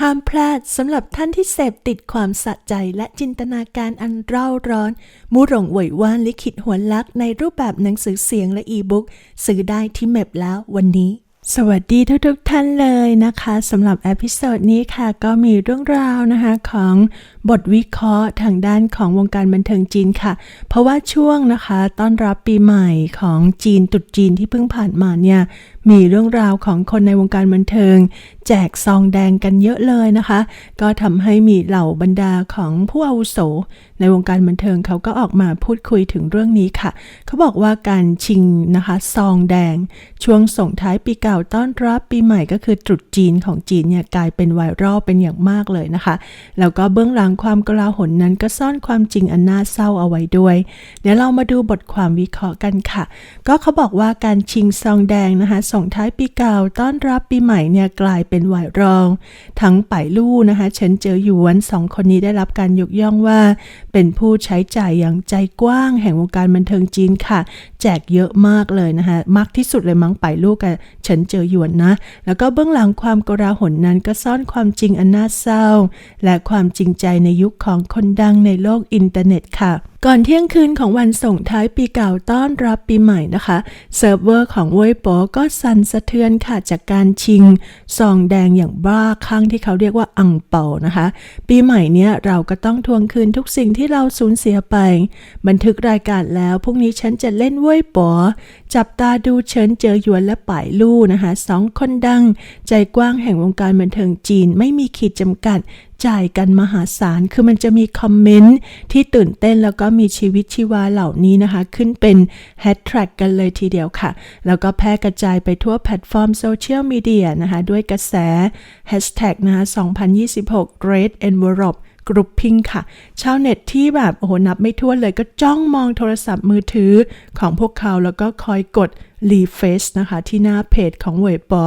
ห้ามพลาดสำหรับท่านที่เสพติดความสะใจและจินตนาการอันเร่าร้อน มูหลงเหวยว่านลิขิตหัวลักในรูปแบบหนังสือเสียงและอีบุ๊กซื้อได้ที่เมบแล้ววันนี้ สวัสดีทุกๆทท่านเลยนะคะสำหรับเอพิโซดนี้ค่ะ ก็มีเรื่องราวนะคะของบทวิเคราะห์ทางด้านของวงการบันเทิงจีนค่ะ เพราะว่าช่วงนะคะ ต้อนรับปีใหม่ของจีนตรุษจีนที่เพิ่งผ่านมาเนี่ย มีเรื่องราวของคนในวงการบันเทิง แจกซองแดงกันเยอะเลยนะคะ ก็ทำให้มีเหล่าบรรดาของผู้อาวุโส ในวงการบันเทิงเขาก็ออกมาพูดคุยถึงเรื่องนี้ค่ะ เขาบอกว่าการชิงนะคะซองแดง ช่วงส่งท้ายปีเก่าต้อนรับปีใหม่ก็คือตรุษจีนของจีนเนี่ยกลายเป็นไวรัลเป็นอย่างมากเลยนะคะ แล้วก็เบื้องหลังความกลาหลนั้นก็ซ่อนความจริงอันน่าเศร้าเอาไว้ด้วย เดี๋ยวเรามาดูบทความวิเคราะห์กันค่ะ ก็เขาบอกว่าการชิงซองแดงนะคะส่งท้ายปีเก่าต้อนรับปีใหม่เนี่ยกลายเป็นไวรัลทั้งป่ายลู่นะคะเฉินเจอหยวนสองคนนี้ได้รับการยกย่องว่า เป็นผู้ใช้จ่ายอย่างใจกว้างแห่งวงการบันเทิงจีนค่ะ แจกเยอะมากเลยนะคะมากที่สุดเลยมั้งป่ายลู่กับเฉินเจอหยวนนะ แล้วก็เบื้องหลังความกราหนนั้นก็ซ่อนความจริงอันน่าเศร้า และความจริงใจในยุคของคนดังในโลกอินเทอร์เน็ตค่ะ ก่อนเที่ยงคืนของวันส่งท้ายปีเก่าต้อนรับปีใหม่นะคะเซิร์ฟเวอร์ของเว่ยโปก็สั่นสะเทือนค่ะจากการชิงซองแดงอย่างบ้าคลั่งที่เขาเรียกว่าอังเปานะคะ ปีใหม่เนี้ยเราก็ต้องทวงคืนทุกสิ่งที่เราสูญเสียไป บันทึกรายการแล้วพรุ่งนี้ฉันจะเล่นเว่ยโปจับตาดูเฉินเจอหยวนและป่ายลู่นะคะสองคนดัง ใจกว้างแห่งวงการบันเทิงจีนไม่มีขีดจำกัดจ่ายกันมหาศาล คือมันจะมีคอมเมนต์ที่ตื่นเต้นแล้วก็มีชีวิตชีวาเหล่านี้นะคะ ขึ้นเป็นแฮชแท็กกันเลยทีเดียวค่ะ แล้วก็แพร่กระจายไปทั่วแพลตฟอร์มโซเชียลมีเดียนะคะ ด้วยกระแสแฮชแท็กนะคะ 2026 Red Envelope กรุ๊ปพิงค่ะ ชาวเน็ตที่แบบ โอ้โห นับไม่ถ้วนเลยก็จ้องมองโทรศัพท์มือถือของพวกเขาแล้วก็คอยกด รีเฟซนะคะ ที่หน้าเพจของเว็บอ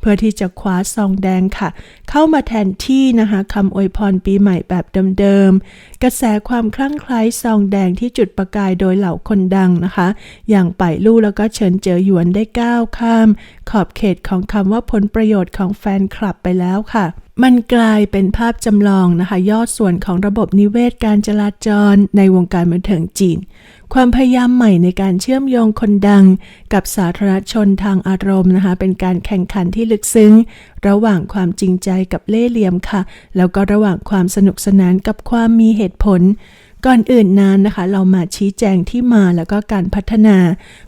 เพื่อที่จะคว้าซองแดงค่ะ เข้ามาแทนที่นะคะคำอวยพรปีใหม่แบบเดิมๆ กระแสความคลั่งไคล้ซองแดงที่จุดประกายโดยเหล่าคนดังนะคะ อย่างป่ายลู่แล้วก็เฉินเจอหยวนได้ก้าวข้าม ขอบเขตของคำว่าผลประโยชน์ของแฟนคลับไปแล้วค่ะมันกลายเป็นภาพจำลองนะคะ ยอดส่วนของระบบนิเวศการจราจรในวงการบันเทิงจีน ความพยายามใหม่ในการเชื่อมโยงคนดัง กับสาธารณชนทางอารมณ์นะคะ เป็นการแข่งขันที่ลึกซึ้ง ระหว่างความจริงใจกับเล่ห์เหลี่ยมค่ะ แล้วก็ระหว่างความสนุกสนานกับความมีเหตุผลก่อนอื่นนั้นนะคะ เรามาชี้แจงที่มาแล้วก็การพัฒนา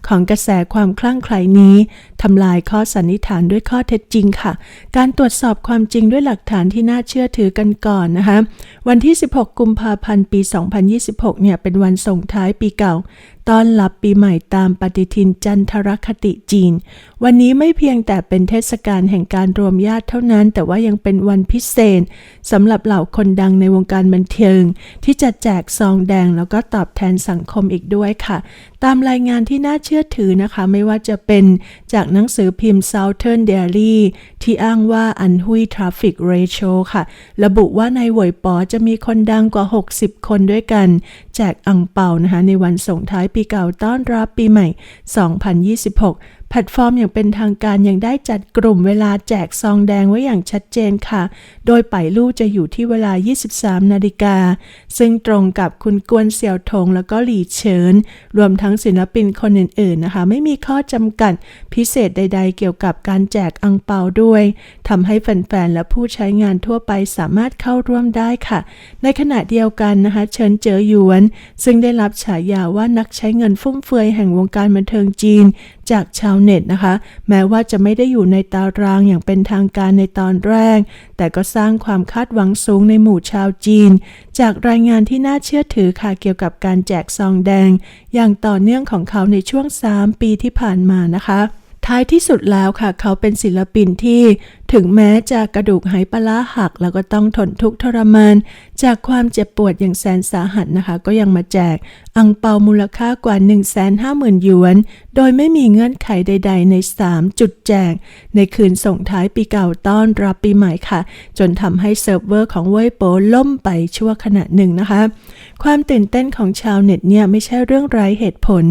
ของกระแสความคลั่งไคล้นี้ทำลายข้อสันนิษฐานด้วยข้อเท็จจริงค่ะ การตรวจสอบความจริงด้วยหลักฐานที่น่าเชื่อถือกันก่อนนะคะ วันที่ 16 กุมภาพันธ์ ปี 2026 เนี่ย เป็นวันส่งท้ายปีเก่า ต้อนรับปีใหม่ตามปฏิทินจันทรคติจีน วันนี้ไม่เพียงแต่เป็นเทศกาลแห่งการรวมญาติเท่านั้น แต่ว่ายังเป็นวันพิเศษสำหรับเหล่าคนดังในวงการบันเทิง ที่จะแจกซองแดงแล้วก็ตอบแทนสังคมอีกด้วยค่ะตามรายงานที่น่าเชื่อถือนะคะ ไม่ว่าจะเป็นจากหนังสือพิมพ์ Southern Daily ที่อ้างว่าอันหุย Traffic Ratio ค่ะ ระบุว่าในหวยปอจะมีคนดังกว่า 60 คนด้วยกัน แจกอังเปานะคะ ในวันส่งท้ายปีเก่าต้อนรับปีใหม่ 2026 แพลตฟอร์มอย่างเป็นทางการยังได้จัดกลุ่มเวลาแจกซองแดงไว้อย่างชัดเจนค่ะ โดยไปลู่จะอยู่ที่เวลา 23 นาฬิกา ซึ่งตรงกับคุณกวนเสี่ยวทงแล้วก็หลี่เฉิน รวมทั้งศิลปินคนอื่นๆนะคะ ไม่มีข้อจำกัดพิเศษใดๆ เกี่ยวกับการแจกอังเปาด้วย ทำให้แฟนๆ และผู้ใช้งานทั่วไปสามารถเข้าร่วมได้ค่ะ ในขณะเดียวกันนะคะ เฉินเจอหยวน ซึ่งได้รับฉายาว่านักใช้เงินฟุ่มเฟือยแห่งวงการบันเทิงจีน จากชาวเน็ตนะคะ แม้ว่าจะไม่ได้อยู่ในตารางอย่างเป็นทางการในตอนแรก แต่ก็สร้างความคาดหวังสูงในหมู่ชาวจีน จากรายงานที่น่าเชื่อถือค่ะเกี่ยวกับการแจกซองแดง อย่างต่อเนื่องของเขาในช่วง 3 ปีที่ผ่านมานะคะท้ายที่สุดแล้วค่ะ เขาเป็นศิลปินที่ถึงแม้จะกระดูกไหปลาร้าหัก แล้วก็ต้องทนทุกข์ทรมาน จากความเจ็บปวดอย่างแสนสาหัสนะคะ ก็ยังมาแจก อังเปามูลค่ากว่า 150,000หยวน โดยไม่มีเงื่อนไขใด ๆ ใน 3 จุดแจก ในคืนส่งท้ายปีเก่าต้อนรับปีใหม่ค่ะ จนทำให้เซิร์ฟเวอร์ของเว่ยโปล่มไปชั่วขณะหนึ่งนะคะ ความตื่นเต้นของชาวเน็ตเนี่ยไม่ใช่เรื่องไร้เหตุผล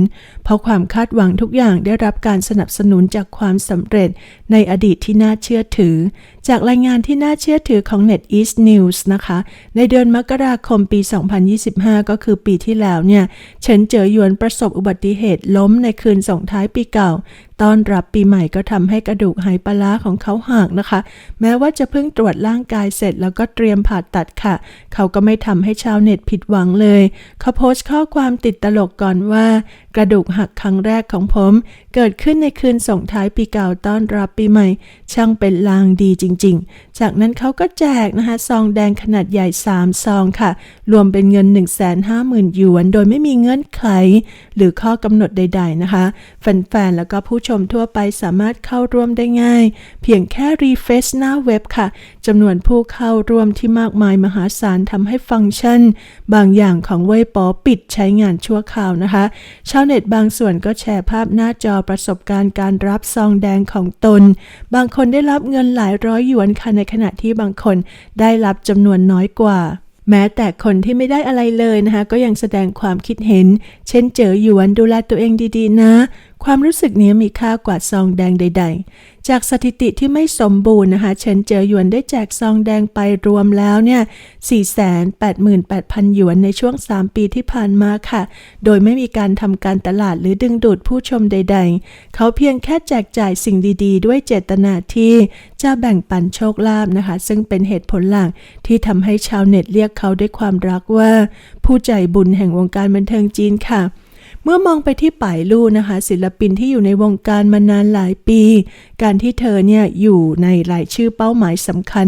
เพราะความคาดหวังทุกอย่างได้รับการสนับสนุนจากความสำเร็จในอดีตที่น่าเชื่อถือถือ จากรายงานที่น่าเชื่อถือของ NetEast News นะคะ ในเดือนมกราคมปี 2025 ก็คือปีที่แล้วเนี่ย เฉินเจ๋อหยวนประสบอุบัติเหตุล้มในคืนส่งท้ายปีเก่าต้อนรับปีใหม่ก็ทำให้กระดูกไหปลาร้าของเขาหักนะคะ แม้ว่าจะเพิ่งตรวจร่างกายเสร็จแล้วก็เตรียมผ่าตัดค่ะ เขาก็ไม่ทำให้ชาวเน็ตผิดหวังเลย เขาโพสต์ข้อความติดตลกก่อนว่า กระดูกหักครั้งแรกของผม เกิดขึ้นในคืนส่งท้ายปีเก่าต้อนรับปีใหม่ ช่างเป็นลางดีจริง ๆ จากนั้นเขาก็แจกนะคะซองแดงขนาดใหญ่ 3 ซองค่ะ รวมเป็นเงิน 150,000หยวน โดยไม่มีเงื่อนไข หรือข้อกำหนดใด ๆนะคะแฟนๆแล้วก็ผู้ชมทั่วไปสามารถเข้าร่วมได้ง่าย เพียงแค่รีเฟซหน้าเว็บค่ะจำนวนผู้เข้าร่วมที่มากมายมหาศาลทำให้ฟังก์ชัน บางอย่างของเว่ยป๋อปิดใช้งานชั่วคราวนะคะ ชาวเน็ตบางส่วนก็แชร์ภาพหน้าจอประสบการณ์การรับซองแดงของตน บางคนได้รับเงินหลายร้อยหยวนค่ะในขณะที่บางคนได้รับจำนวนน้อยกว่าแม้แต่คนที่ไม่ได้อะไรเลยนะคะ ก็ยังแสดงความคิดเห็น เช่นเจอหยวนดูแลตัวเองดีๆนะความรู้สึกนี้มีค่ากว่าซองแดงใด ๆ จากสถิติที่ไม่สมบูรณ์นะคะ เฉินเจอหยวนได้แจกซองแดงไปรวมแล้วเนี่ย 488,000 หยวนในช่วง 3 ปีที่ผ่านมาค่ะ โดยไม่มีการทำการตลาดหรือดึงดูดผู้ชมใด ๆ เขาเพียงแค่แจกจ่ายสิ่งดี ๆ ด้วยเจตนาที่จะแบ่งปันโชคลาภนะคะ ซึ่งเป็นเหตุผลหลักที่ทำให้ชาวเน็ตเรียกเขาด้วยความรักว่า ผู้ใจบุญแห่งวงการบันเทิงจีนค่ะ เมื่อมองไปที่ป่ายลู่นะคะ ศิลปินที่อยู่ในวงการมานานหลายปี การที่เธอเนี่ยอยู่ในรายชื่อเป้าหมายสำคัญ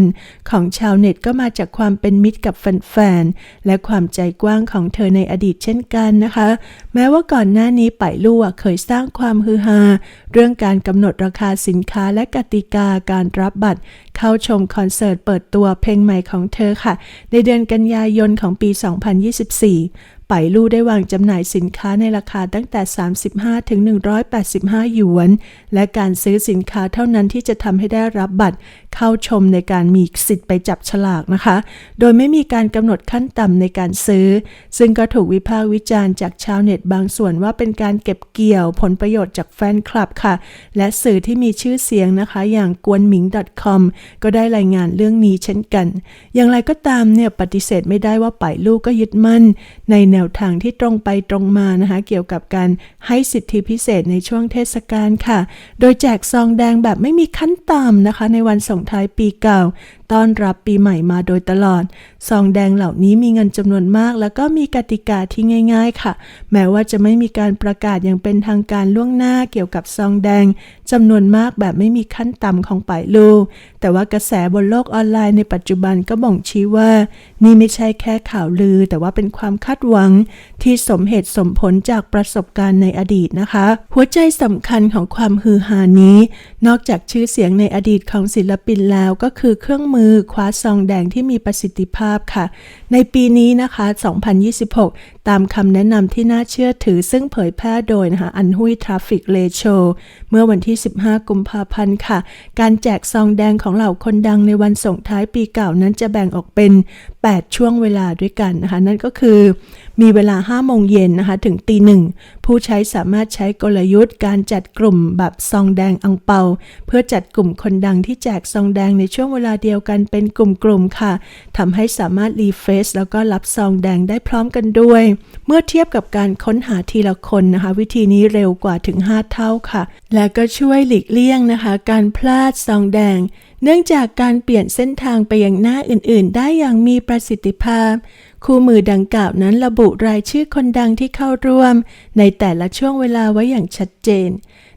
ของชาวเน็ตก็มาจากความเป็นมิตรกับแฟนๆและความใจกว้างของเธอในอดีตเช่นกันนะคะ แม้ว่าก่อนหน้านี้ป่ายลู่เคยสร้างความฮือฮาเรื่องการกำหนดราคาสินค้าและกติกาการรับบัตร เข้าชมคอนเสิร์ตเปิดตัวเพลงใหม่ของเธอค่ะ ในเดือนกันยายนของปี 2024 ไปลู่ได้วางจำหน่ายสินค้าในราคาตั้งแต่ 35 ถึง 185 หยวน และการซื้อสินค้าเท่านั้นที่จะทำให้ได้รับบัตรเข้าชมในการมีสิทธิ์ไปจับฉลากนะคะ โดยไม่มีการกำหนดขั้นต่ำในการซื้อ ซึ่งก็ถูกวิพากษ์วิจารณ์จากชาวเน็ตบางส่วนว่าเป็นการเก็บเกี่ยวผลประโยชน์จากแฟนคลับค่ะ และสื่อที่มีชื่อเสียงนะคะ อย่างกวนหมิง .com ก็ได้รายงานเรื่องนี้เช่นกัน อย่างไรก็ตามเนี่ยปฏิเสธไม่ได้ว่าป่ายลูกก็ยึดมั่นในแนนวทางที่ตรงไปตรงมานะคะเกี่ยวกับการให้สิทธิพิเศษในช่วงเทศกาลค่ะ โดยแจกซองแดงแบบไม่มีขั้นต่ำนะคะ ในวันส่งท้ายปีเก่า ต้อนรับปีใหม่มาโดยตลอด ซองแดงเหล่านี้มีเงินจำนวนมาก แล้วก็มีกติกาที่ง่าย ๆ ค่ะ แม้ว่าจะไม่มีการประกาศอย่างเป็นทางการล่วงหน้าเกี่ยวกับซองแดงจำนวนมากแบบไม่มีขั้นต่ำของป่ายลูก แต่ว่ากระแสบนโลกออนไลน์ในปัจจุบันก็บ่งชี้ว่า นี่ไม่ใช่แค่ข่าวลือ แต่ว่าเป็นความคาดหวัง ที่สมเหตุสมผลจากประสบการณ์ในอดีตนะคะ หัวใจสำคัญของความฮือฮานี้ นอกจากชื่อเสียงในอดีตของศิลปินแล้วก็คือเครื่องมือือคว้าซองแดงที่มีประสิทธิภาพค่ะ ในปีนี้นะคะ 2026 ตามคำแนะนำที่น่าเชื่อถือ ซึ่งเผยแพร่โดยนะคะอันหุยทราฟิกเลโชเมื่อวันที่ 15 กุมภาพันธ์ค่ะ การแจกซองแดงของเหล่าคนดังในวันส่งท้ายปีเก่านั้นจะแบ่งออกเป็น 8 ช่วงเวลาด้วยกันนะคะ นั่นก็คือ มีเวลา5โมงเย็นนะคะถึงตีหนึ่งผู้ใช้สามารถใช้กลยุทธ์การจัดกลุ่มแบบซองแดงอังเปา เพื่อจัดกลุ่มคนดังที่แจกซองแดงในช่วงเวลาเดียวกันเป็นกลุ่มๆค่ะทำให้สามารถรีเฟรชแล้วก็รับซองแดงได้พร้อมกันด้วย เมื่อเทียบกับการค้นหาทีละคนนะคะ วิธีนี้เร็วกว่าถึง 5 เท่าค่ะ และก็ช่วยหลีกเลี่ยงนะคะ การพลาดซองแดง เนื่องจากการเปลี่ยนเส้นทางไปยังหน้าอื่นๆ ได้อย่างมีประสิทธิภาพ คู่มือดังกล่าวนั้นระบุรายชื่อคนดังที่เข้าร่วม ในแต่ละช่วงเวลาไว้อย่างชัดเจน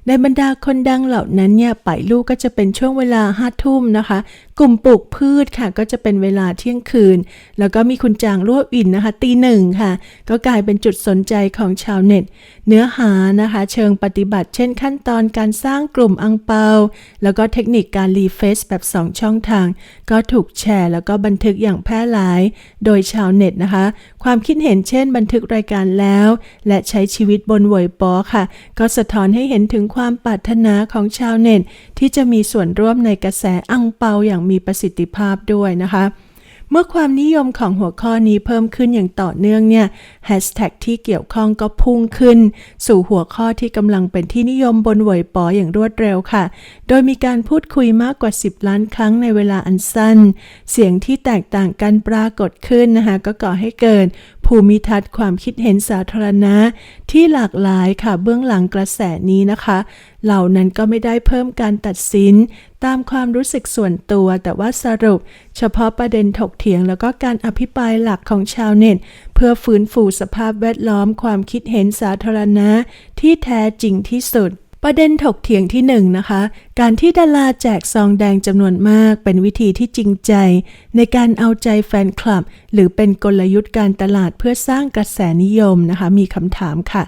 ในบรรดาคนดังเหล่านั้นเนี่ยป่ายลูกก็จะเป็นช่วงเวลาห้าทุ่มนะคะกลุ่มปลูกพืชค่ะ ก็จะเป็นเวลาเที่ยงคืน แล้วก็มีคุณจางรั่วอินนะคะ ตีหนึ่งค่ะ ก็กลายเป็นจุดสนใจของชาวเน็ต เนื้อหานะคะ เชิงปฏิบัติ เช่นขั้นตอนการสร้างกลุ่มอังเปา แล้วก็เทคนิคการรีเฟซแบบ 2 ช่องทาง ก็ถูกแชร์ แล้วก็บันทึกอย่างแพร่หลาย โดยชาวเน็ตนะคะ ความคิดเห็นเช่น บันทึกรายการแล้ว และใช้ชีวิตบนเวยปอค่ะ ก็สะท้อนให้เห็นถึงความปรารถนาของชาวเน็ต ที่จะมีส่วนร่วมในกระแสอังเปาอย่างมีประสิทธิภาพด้วยนะคะ เมื่อความนิยมของหัวข้อนี้เพิ่มขึ้นอย่างต่อเนื่องเนี่ยแฮชแท็กที่เกี่ยวข้องก็พุ่งขึ้น สู่หัวข้อที่กำลังเป็นที่นิยมบนเหวยปออย่างรวดเร็วค่ะ โดยมีการพูดคุยมากกว่า 10 ล้านครั้งในเวลาอันสั้น เสียงที่แตกต่างกันปรากฏขึ้นนะคะก็ก่อให้เกิด ภูมิทัศน์ความคิดเห็นสาธารณะที่หลากหลายค่ะเบื้องหลังกระแสนี้นะคะ เหล่านั้นก็ไม่ได้เพิ่มการตัดสิน ตามความรู้สึกส่วนตัว แต่ว่าสรุป เฉพาะประเด็นถกเถียงแล้วก็การอภิปรายหลักของชาวเน็ต เพื่อฟื้นฟูสภาพแวดล้อมความคิดเห็นสาธารณะที่แท้จริงที่สุด ประเด็นถกเถียงที่หนึ่งนะคะ การที่ดาราแจกซองแดงจำนวนมาก เป็นวิธีที่จริงใจ ในการเอาใจแฟนคลับ หรือเป็นกลยุทธ์การตลาดเพื่อสร้างกระแสนิยมนะคะ มีคำถามค่ะ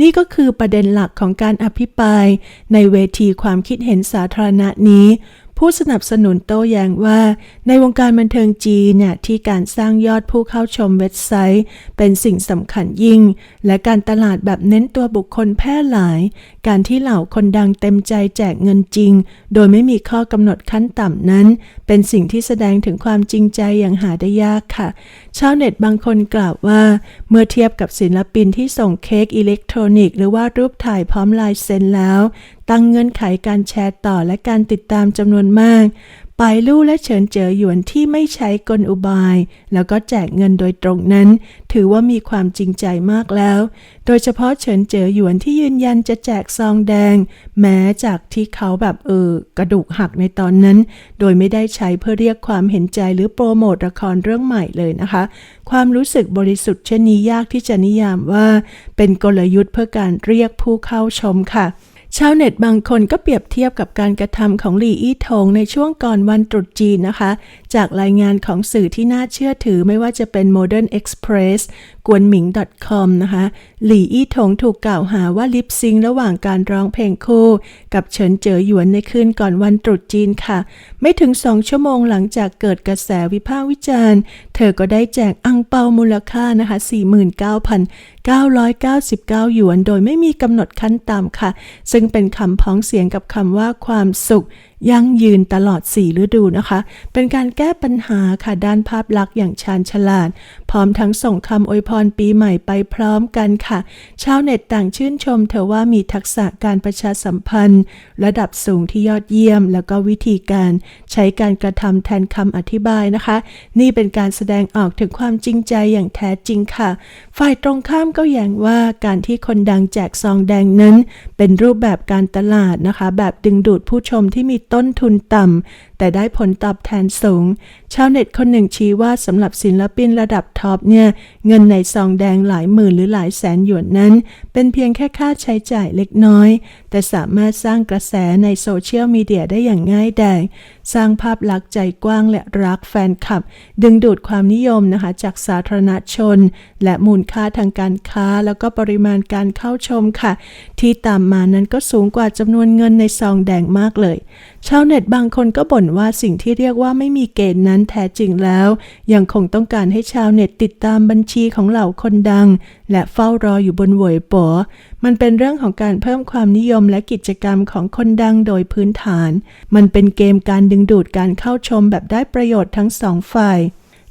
นี่ก็คือประเด็นหลักของการอภิปราย ในเวทีความคิดเห็นสาธารณะนี้ผู้สนับสนุนโต้แย้งว่าในวงการบันเทิงจีนเนี่ยที่การสร้างยอดผู้เข้าชมเว็บไซต์ เป็นสิ่งสำคัญยิ่ง และการตลาดแบบเน้นตัวบุคคลแพร่หลาย การที่เหล่าคนดังเต็มใจแจกเงินจริง โดยไม่มีข้อกำหนดขั้นต่ำนั้น เป็นสิ่งที่แสดงถึงความจริงใจอย่างหาได้ยากค่ะ ชาวเน็ตบางคนกล่าวว่า เมื่อเทียบกับศิลปินที่ส่งเค้กอิเล็กทรอนิกส์หรือว่ารูปถ่ายพร้อมลายเซ็นแล้ว ตั้งเงื่อนไขการแชร์ต่อและการติดตามจำนวนมาก ปายลู่และเฉินเจ๋อหยวนที่ไม่ใช้กลอุบาย แล้วก็แจกเงินโดยตรงนั้น ถือว่ามีความจริงใจมากแล้ว โดยเฉพาะเฉินเจ๋อหยวนที่ยืนยันจะแจกซองแดง แม้จากที่เขาแบบเออกระดูกหักในตอนนั้น โดยไม่ได้ใช้เพื่อเรียกความเห็นใจหรือโปรโมทละครเรื่องใหม่เลยนะคะ ความรู้สึกบริสุทธิ์เช่นนี้ยากที่จะนิยามว่า เป็นกลยุทธ์เพื่อการเรียกผู้เข้าชมค่ะ ชาวเน็ตบางคนก็เปรียบเทียบกับการกระทำของหลีอี้ทงในช่วงก่อนวันตรุษจีนนะคะจากรายงานของสื่อที่น่าเชื่อถือไม่ว่าจะเป็น Modern Express กวนหมิง .com นะคะ หลี่อี้ทงถูกกล่าวหาว่าลิปซิงระหว่างการร้องเพลงคู่ กับเฉินเจ๋อหยวนในคืนก่อนวันตรุษจีนค่ะ ไม่ถึงสองชั่วโมงหลังจากเกิดกระแสวิพากษ์วิจารณ์ เธอก็ได้แจกอังเปามูลค่านะคะ 49,999 หยวน โดยไม่มีกำหนดขั้นต่ำค่ะ ซึ่งเป็นคำพ้องเสียงกับคำว่าความสุขยั่งยืนตลอด 4 ฤดูนะคะ เป็นการแก้ปัญหาค่ะด้านภาพลักษณ์อย่างชาญฉลาด พร้อมทั้งส่งคำอวยพรปีใหม่ไปพร้อมกันค่ะ ชาวเน็ตต่างชื่นชมเธอว่ามีทักษะการประชาสัมพันธ์ ระดับสูงที่ยอดเยี่ยม แล้วก็วิธีการใช้การกระทำแทนคำอธิบายนะคะ นี่เป็นการแสดงออกถึงความจริงใจอย่างแท้จริงค่ะ ฝ่ายตรงข้ามก็แย้งว่าการที่คนดังแจกซองแดงนั้น เป็นรูปแบบการตลาดนะคะ แบบดึงดูดผู้ชมที่มีต้นทุนต่ำ แต่ได้ผลตอบแทนสูงชาวเน็ตคนหนึ่งชี้ว่าสำหรับศิลปินระดับท็อปเนี่ย เงินในซองแดงหลายหมื่นหรือหลายแสนหยวนนั้น เป็นเพียงแค่ค่าใช้จ่ายเล็กน้อย แต่สามารถสร้างกระแสในโซเชียลมีเดียได้อย่างง่ายดายสร้างภาพลักษณ์ใจกว้างและรักแฟนคลับ ดึงดูดความนิยมนะคะจากสาธารณชน และมูลค่าทางการค้า แล้วก็ปริมาณการเข้าชมค่ะ ที่ตามมานั้นก็สูงกว่าจำนวนเงินในซองแดงมากเลย ชาวเน็ตบางคนก็บ่นว่าสิ่งที่เรียกว่าไม่มีเกณฑ์นั้นแท้จริงแล้ว ยังคงต้องการให้ชาวเน็ตติดตามบัญชีของเหล่าคนดัง และเฝ้ารออยู่บนหวยป๋อมันเป็นเรื่องของการเพิ่มความนิยมและกิจกรรมของคนดังโดยพื้นฐาน มันเป็นเกมการดึงดูดการเข้าชมแบบได้ประโยชน์ทั้งสองฝ่าย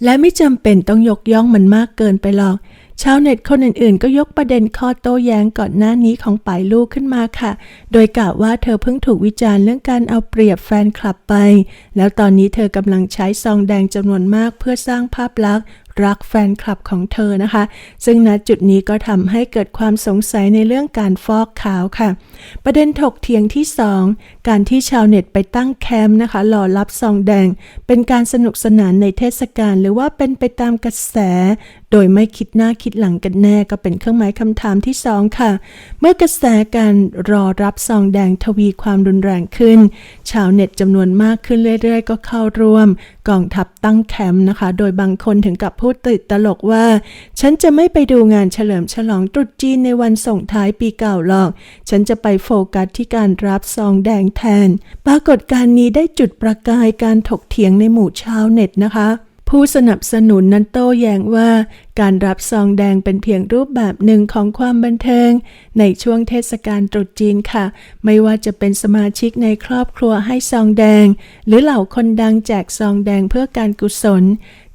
และไม่จำเป็นต้องยกย่องมันมากเกินไปหรอก ชาวเน็ตคนอื่นๆ ก็ยกประเด็นข้อโต้แย้งก่อนหน้านี้ของป่ายลูกขึ้นมาค่ะ โดยกล่าวว่าเธอเพิ่งถูกวิจารณ์เรื่องการเอาเปรียบแฟนคลับไป แล้วตอนนี้เธอกำลังใช้ซองแดงจำนวนมากเพื่อสร้างภาพลักษณ์ รักแฟนคลับของเธอนะคะ ซึ่งณจุดนี้ก็ทำให้เกิดความสงสัยในเรื่องการฟอกขาวค่ะ ประเด็นถกเถียงที่ 2 การที่ชาวเน็ตไปตั้งแคมป์นะคะรอรับซองแดง เป็นการสนุกสนานในเทศกาลหรือว่าเป็นไปตามกระแส โดยไม่คิดหน้าคิดหลังกันแน่ก็เป็นเครื่องหมายคำถามที่ 2 ค่ะ เมื่อกระแสการรอรับซองแดงทวีความรุนแรงขึ้น ชาวเน็ตจำนวนมากขึ้นเรื่อย ๆ ก็เข้าร่วม กองทัพตั้งแคมป์นะคะ โดยบางคนถึงกับพููดติดตลกว่า ฉันจะไม่ไปดูงานเฉลิมฉลองตรุษจีนในวันส่งท้ายปีเก่าหรอก ฉันจะไปโฟกัสที่การรับซองแดงแทน ปรากฏการณ์นี้ได้จุดประกายการถกเถียงในหมู่ชาวเน็ตนะคะผู้สนับสนุนนั้นโต้แย้งว่าการรับซองแดงเป็นเพียงรูปแบบหนึ่งของความบันเทิง ในช่วงเทศกาลตรุษจีนค่ะ ไม่ว่าจะเป็นสมาชิกในครอบครัวให้ซองแดง หรือเหล่าคนดังแจกซองแดงเพื่อการกุศล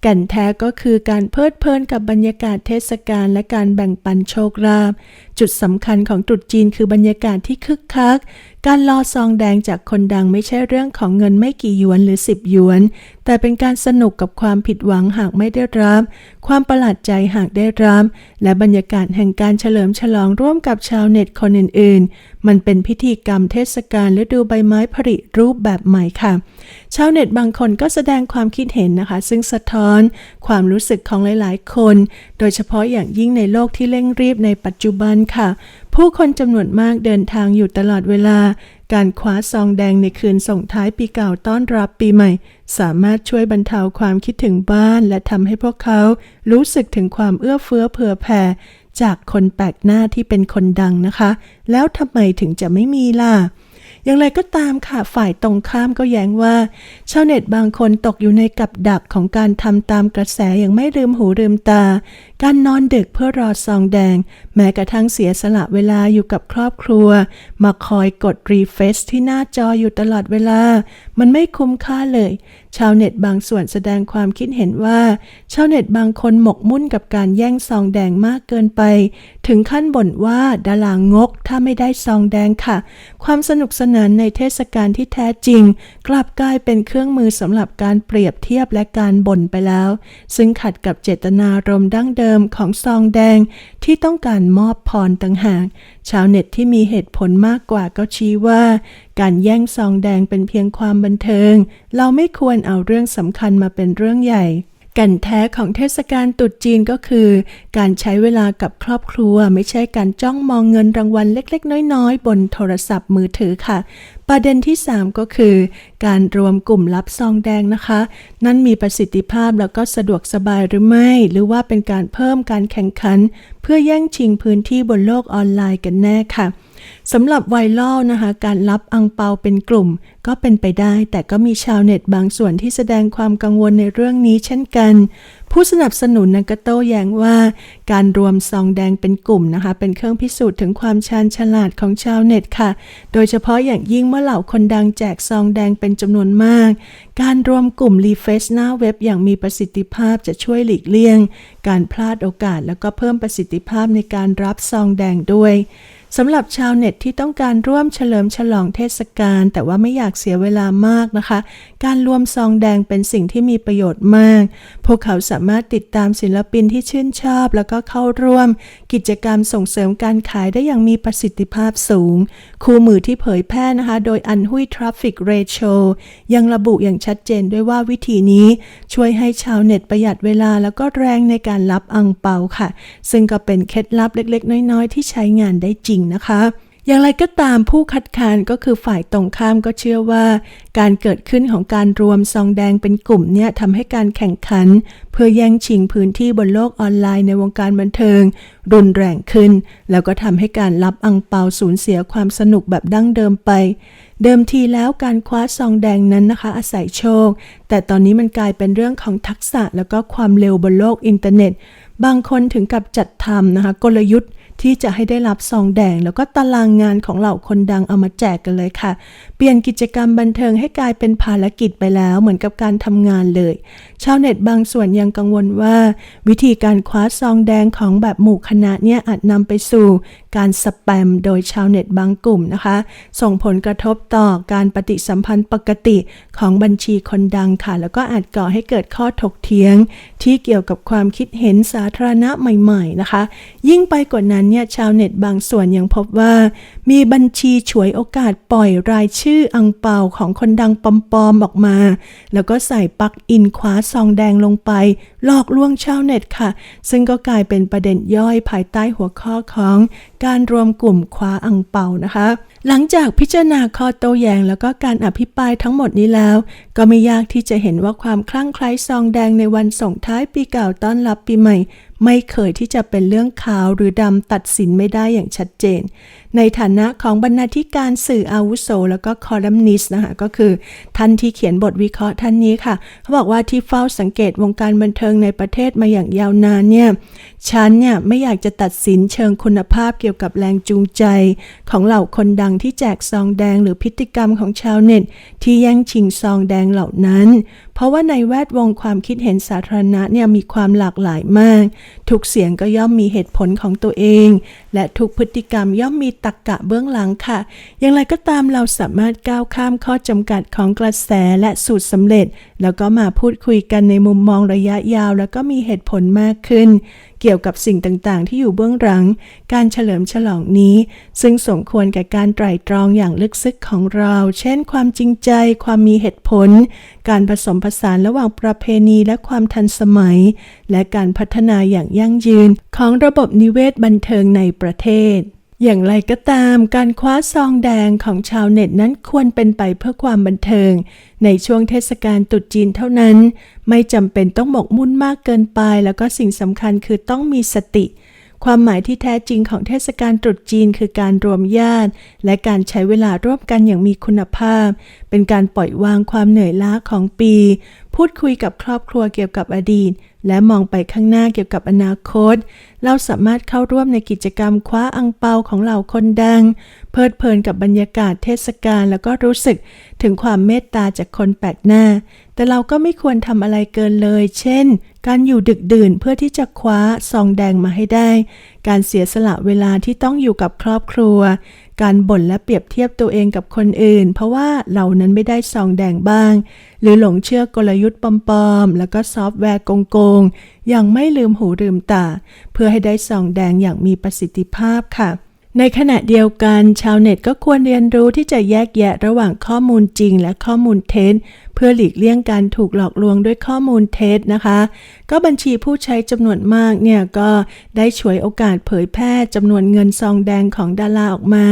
ก่นแท้ก็คือการเพลิดเพลินกับบรรยากาศเทศกาลและการแบ่งปันโชคลาภจุดสำคัญของตรุษจีนคือบรรยากาศที่คึกคัก การรอซองแดงจากคนดังไม่ใช่เรื่องของเงินไม่กี่หยวนหรือสิบหยวน แต่เป็นการสนุกกับความผิดหวังหากไม่ได้รับ ความประหลาดใจหากได้รับ และบรรยากาศแห่งการเฉลิมฉลองร่วมกับชาวเน็ตคนอื่นๆ มันเป็นพิธีกรรมเทศกาลฤดูใบไม้ผลิรูปแบบใหม่ค่ะ ชาวเน็ตบางคนก็แสดงความคิดเห็นนะคะ ซึ่งสะท้อนความรู้สึกของหลายๆ คน โดยเฉพาะอย่างยิ่งในโลกที่เร่งรีบในปัจจุบันค่ะ ผู้คนจำนวนมากเดินทางอยู่ตลอดเวลา การคว้าซองแดงในคืนส่งท้ายปีเก่าต้อนรับปีใหม่ สามารถช่วยบรรเทาความคิดถึงบ้านและทำให้พวกเขารู้สึกถึงความเอื้อเฟื้อเผื่อแผ่ จากคนแปลกหน้าที่เป็นคนดังนะคะ แล้วทำไมถึงจะไม่มีล่ะ อย่างไรก็ตามค่ะฝ่ายตรงข้ามก็แย้งว่าชาวเน็ตบางคนตกอยู่ในกับดักของการทำตามกระแสอย่างไม่ลืมหูลืมตา การนอนดึกเพื่อรอซองแดง แม้กระทั่งเสียสละเวลาอยู่กับครอบครัว มาคอยกดรีเฟซที่หน้าจออยู่ตลอดเวลา มันไม่คุ้มค่าเลย ชาวเน็ตบางส่วนแสดงความคิดเห็นว่า ชาวเน็ตบางคนหมกมุ่นกับการแย่งซองแดงมากเกินไป ถึงขั้นบ่นว่าดารางกถ้าไม่ได้ซองแดงค่ะ ความสนุกสนานในเทศกาลที่แท้จริง กลับกลายเป็นเครื่องมือสำหรับการเปรียบเทียบและการบ่นไปแล้ว ซึ่งขัดกับเจตนารมณ์ดั้งเดิมของซองแดงที่ต้องการมอบพรต่างหาก ชาวเน็ตที่มีเหตุผลมากกว่าก็ชี้ว่า การแย่งซองแดงเป็นเพียงความบันเทิง เราไม่ควรเอาเรื่องสำคัญมาเป็นเรื่องใหญ่ กันแท้ของเทศกาลตรุษจีนก็คือ การใช้เวลากับครอบครัวไม่ใช่การจ้องมองเงินรางวัลเล็ก ๆ น้อย ๆ บนโทรศัพท์มือถือค่ะ ประเด็นที่ 3 ก็คือ การรวมกลุ่มรับซองแดงนะคะ นั่นมีประสิทธิภาพแล้วก็สะดวกสบายหรือไม่ หรือว่าเป็นการเพิ่มการแข่งขัน เพื่อแย่งชิงพื้นที่บนโลกออนไลน์กันแน่ค่ะ สำหรับไวรัลนะคะ การรับอังเปาเป็นกลุ่ม ก็เป็นไปได้ แต่ก็มีชาวเน็ตบางส่วนที่แสดงความกังวลในเรื่องนี้เช่นกัน ผู้สนับสนุนนักโต้แย้งว่า การรวมซองแดงเป็นกลุ่มนะคะ เป็นเครื่องพิสูจน์ถึงความชาญฉลาดของชาวเน็ตค่ะ โดยเฉพาะอย่างยิ่งเมื่อเหล่าคนดังแจกซองแดงเป็นจำนวนมาก การรวมกลุ่มรีเฟซหน้าเว็บอย่างมีประสิทธิภาพจะช่วยหลีกเลี่ยง การพลาดโอกาสแล้วก็เพิ่มประสิทธิภาพในการรับซองแดงด้วย สำหรับชาวเน็ตที่ต้องการร่วมเฉลิมฉลองเทศกาลแต่ว่าไม่อยากเสียเวลามากนะคะ การรวมซองแดงเป็นสิ่งที่มีประโยชน์มาก พวกเขาสามารถติดตามศิลปินที่ชื่นชอบ แล้วก็เข้าร่วม กิจกรรมส่งเสริมการขายได้อย่างมีประสิทธิภาพสูง คู่มือที่เผยแพร่นะคะ โดยอันหุยทราฟฟิกเรโชยังระบุอย่างชัดเจนด้วยว่าวิธีนี้ ช่วยให้ชาวเน็ตประหยัดเวลาแล้วก็แรงในการรับอังเปาค่ะ ซึ่งก็เป็นเคล็ดลับเล็กๆ น้อยๆ ที่ใช้งานได้จริงนะคะ อย่างไรก็ตามผู้คัดค้านก็คือฝ่ายตรงข้ามก็เชื่อว่า การเกิดขึ้นของการรวมซองแดงเป็นกลุ่มเนี่ยทำให้การแข่งขัน เพื่อแย่งชิงพื้นที่บนโลกออนไลน์ในวงการบันเทิง รุนแรงขึ้น แล้วก็ทำให้การรับอังเปาสูญเสียความสนุกแบบดั้งเดิมไปเดิมทีแล้วการคว้าซองแดงนั้นนะคะ อาศัยโชค แต่ตอนนี้มันกลายเป็นเรื่องของทักษะแล้วก็ความเร็วบนโลกอินเทอร์เน็ต บางคนถึงกับจัดทำนะคะ กลยุทธ์ ที่จะให้ได้รับซองแดง แล้วก็ตารางงานของเหล่าคนดังเอามาแจกกันเลยค่ะ เปลี่ยนกิจกรรมบันเทิงให้กลายเป็นภารกิจไปแล้วเหมือนกับการทำงานเลย ชาวเน็ตบางส่วนยังกังวลว่า วิธีการคว้าซองแดงของแบบหมู่คณะเนี่ยอาจนำไปสู่การสแปมโดยชาวเน็ตบางกลุ่มนะคะ ส่งผลกระทบต่อการปฏิสัมพันธ์ปกติของบัญชีคนดังค่ะ แล้วก็อาจก่อให้เกิดข้อถกเถียง ที่เกี่ยวกับความคิดเห็นสาธารณะใหม่ ๆนะคะ ยิ่งไปกว่านั้นเนี่ยชาวเน็ตบางส่วนยังพบว่า มีบัญชีฉวยโอกาสปล่อยรายชื่ออังเปาของคนดังปลอมๆออกมา แล้วก็ใส่ปักอินคว้าซองแดงลงไป หลอกลวงชาวเน็ตค่ะ ซึ่งก็กลายเป็นประเด็นย่อยภายใต้หัวข้อของการรวมกลุ่มคว้าอังเปานะคะ หลังจากพิจารณาข้อโต้แย้งแล้วก็การอภิปรายทั้งหมดนี้แล้ว ก็ไม่ยากที่จะเห็นว่าความคลั่งไคล้ซองแดงในวันส่งท้ายปีเก่าต้อนรับปีใหม่ ไม่เคยที่จะเป็นเรื่องขาวหรือดำตัดสินไม่ได้อย่างชัดเจน ในฐานะของบรรณาธิการสื่ออาวุโส แล้วก็คอลัมนิสต์นะคะก็คือท่านที่เขียนบทวิเคราะห์ท่านนี้ค่ะ เขาบอกว่าที่เฝ้าสังเกตวงการบันเทิงในประเทศมาอย่างยาวนานเนี่ยฉันเนี่ยไม่อยากจะตัดสินเชิงคุณภาพเกี่ยวกับแรงจูงใจ ของเหล่าคนดังที่แจกซองแดงหรือพฤติกรรมของชาวเน็ต ที่แย่งชิงซองแดงเหล่านั้น เพราะว่าในแวดวงความคิดเห็นสาธารณะเนี่ยมีความหลากหลายมาก ทุกเสียงก็ย่อมมีเหตุผลของตัวเอง และทุกพฤติกรรมย่อมมีตรกกะเบื้องหลังค่ะ อย่างไรก็ตามเราสามารถก้าวข้ามข้อจำกัดของกระแสและสูตรสำเร็จ แล้วก็มาพูดคุยกันในมุมมองระยะยาว แล้วก็มีเหตุผลมากขึ้น เกี่ยวกับสิ่งต่างๆ ที่อยู่เบื้องหลัง การเฉลิมฉลองนี้ ซึ่งสมควรแก่การไตร่ตรองอย่างลึกซึ้งของเรา เช่น ความจริงใจ ความมีเหตุผล การผสมผสานระหว่างประเพณีและความทันสมัย และการพัฒนาอย่างยั่งยืน ของระบบนิเวศบันเทิงในประเทศ อย่างไรก็ตามการคว้าซองแดงของชาวเน็ตนั้นควรเป็นไปเพื่อความบันเทิง ในช่วงเทศกาลตรุษจีนเท่านั้น ไม่จำเป็นต้องหมกมุ่นมากเกินไป แล้วก็สิ่งสำคัญคือต้องมีสติ ความหมายที่แท้จริงของเทศกาลตรุษจีนคือการรวมญาติ และการใช้เวลาร่วมกันอย่างมีคุณภาพ เป็นการปล่อยวางความเหนื่อยล้าของปี พูดคุยกับครอบครัวเกี่ยวกับอดีต และมองไปข้างหน้าเกี่ยวกับอนาคต เราสามารถเข้าร่วมในกิจกรรมคว้าอังเปาของเหล่าคนดัง เพลิดเพลินกับบรรยากาศเทศกาลแล้วก็รู้สึกถึงความเมตตาจากคนแปลกหน้า แต่เราก็ไม่ควรทำอะไรเกินเลย เช่น การอยู่ดึกดื่นเพื่อที่จะคว้าซองแดงมาให้ได้ การเสียสละเวลาที่ต้องอยู่กับครอบครัว การบ่นและเปรียบเทียบตัวเองกับคนอื่น เพราะว่าเรานั้นไม่ได้ซองแดงบ้าง หรือหลงเชื่อกลยุทธ์ปลอมๆ แล้วก็ซอฟต์แวร์โกงๆ อย่างไม่ลืมหูลืมตา เพื่อให้ได้ซองแดงอย่างมีประสิทธิภาพค่ะในขณะเดียวกันชาวเน็ตก็ควรเรียนรู้ที่จะแยกแยะระหว่างข้อมูลจริงและข้อมูลเท็จเพื่อหลีกเลี่ยงการถูกหลอกลวงด้วยข้อมูลเท็จนะคะ ก็บัญชีผู้ใช้จำนวนมากเนี่ยก็ได้ฉวยโอกาสเผยแพร่จำนวนเงินซองแดงของดาราออกมา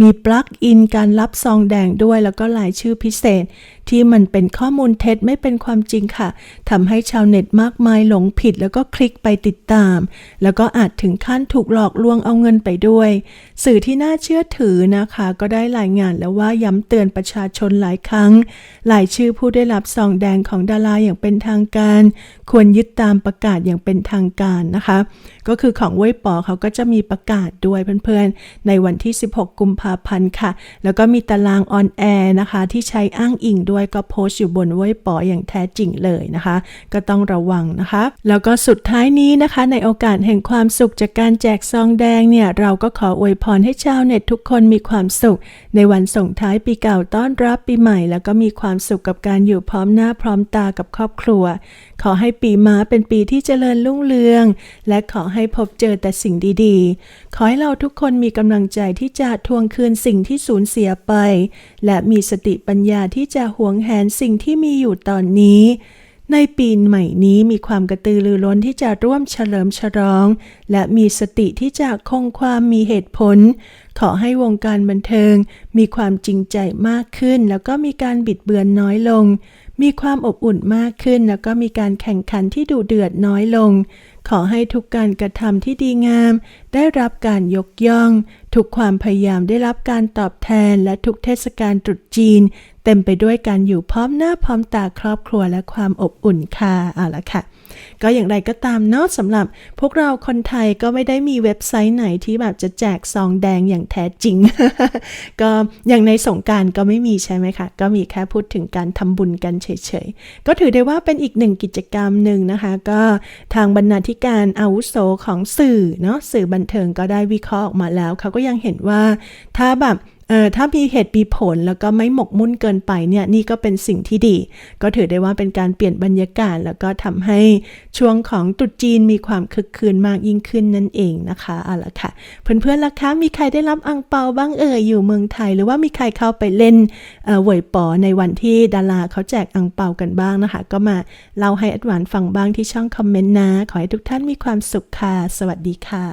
มีปลั๊กอินการรับซองแดงด้วยแล้วก็รายชื่อพิเศษ ที่มันเป็นข้อมูลเท็จไม่เป็นความจริงค่ะทำให้ชาวเน็ตมากมายหลงผิด แล้วก็คลิกไปติดตาม แล้วก็อาจถึงขั้นถูกหลอกลวงเอาเงินไปด้วย สื่อที่น่าเชื่อถือนะคะ ก็ได้รายงานแล้วว่าย้ำเตือนประชาชนหลายครั้ง หลายชื่อผู้ได้รับซองแดงของดาราอย่างเป็นทางการ ควรยึดตามประกาศอย่างเป็นทางการนะคะ ก็คือของเว่ยป๋อเขาก็จะมีประกาศด้วยเพื่อนๆ ในวันที่ 16 กุมภาพันธ์ค่ะ แล้วก็มีตารางออนแอร์นะคะ ที่ใช้อ้างอิงด้วยก็โพสต์อยู่บนเว่ยป๋ออย่างแท้จริงเลยนะคะ ก็ต้องระวังนะคะ แล้วก็สุดท้ายนี้นะคะ ในโอกาสแห่งความสุขจากการแจกซองแดงเนี่ยเราก็ขออวยพรให้ชาวเน็ตทุกคนมีความสุข ในวันส่งท้ายปีเก่าต้อนรับปีใหม่ แล้วก็มีความสุขกับการอยู่พร้อมหน้าพร้อมตากับครอบครัว ขอให้ปีม้าเป็นปีที่เจริญรุ่งเรือง และขอให้พบเจอแต่สิ่งดีๆ ขอให้เราทุกคนมีกำลังใจที่จะทวงคืนสิ่งที่สูญเสียไป และมีสติปัญญาที่จะหวงแหนสิ่งที่มีอยู่ตอนนี้ ในปีใหม่นี้มีความกระตือรือร้นที่จะร่วมเฉลิมฉลอง และมีสติที่จะคงความมีเหตุผล ขอให้วงการบันเทิง มีความจริงใจมากขึ้น แล้วก็มีการบิดเบือนน้อยลง มีความอบอุ่นมากขึ้นแล้วก็มีการแข่งขันที่ดุเดือดน้อยลง ขอให้ทุกการกระทำที่ดีงาม ได้รับการยกย่อง ทุกความพยายามได้รับการตอบแทน และทุกเทศกาลตรุษจีน เต็มไปด้วยการอยู่พร้อมหน้าพร้อมตาครอบครัวและความอบอุ่นค่ะเอาละค่ะ ก็อย่างไรก็ตามเนาะสำหรับพวกเราคนไทยก็ไม่ได้มีเว็บไซต์ไหนที่แบบจะแจกซองแดงอย่างแท้จริง ก็อย่างในสงการก็ไม่มีใช่ไหมคะ ก็มีแค่พูดถึงการทำบุญกันเฉยๆ ก็ถือได้ว่าเป็นอีกหนึ่งกิจกรรมหนึ่งนะคะ ก็ทางบรรณาธิการอาวุโสของสื่อเนาะสื่อบันเทิงก็ได้วิเคราะห์ออกมาแล้วเขาก็ยังเห็นว่าถ้าแบบ เออถ้ามีเหตุมีผลแล้วก็ไม่หมกมุ่นเกินไปเนี่ยนี่ก็เป็นสิ่งที่ดี ก็ถือได้ว่าเป็นการเปลี่ยนบรรยากาศ แล้วก็ทำให้ช่วงของตรุษจีนมีความคึกคืนมากยิ่งขึ้นนั่นเองนะคะเอาละค่ะ เพื่อนๆล่ะคะมีใครได้รับอังเปาบ้างเอ่ยอยู่เมืองไทย หรือว่ามีใครเข้าไปเล่นเอ่อเหวยปอในวันที่ดาราเขาแจกอังเปากันบ้างนะคะ ก็มาเล่าให้อัดหวานฟังบ้างที่ช่องคอมเมนต์นะขอให้ทุกท่านมีความสุขค่ะสวัสดีค่ะ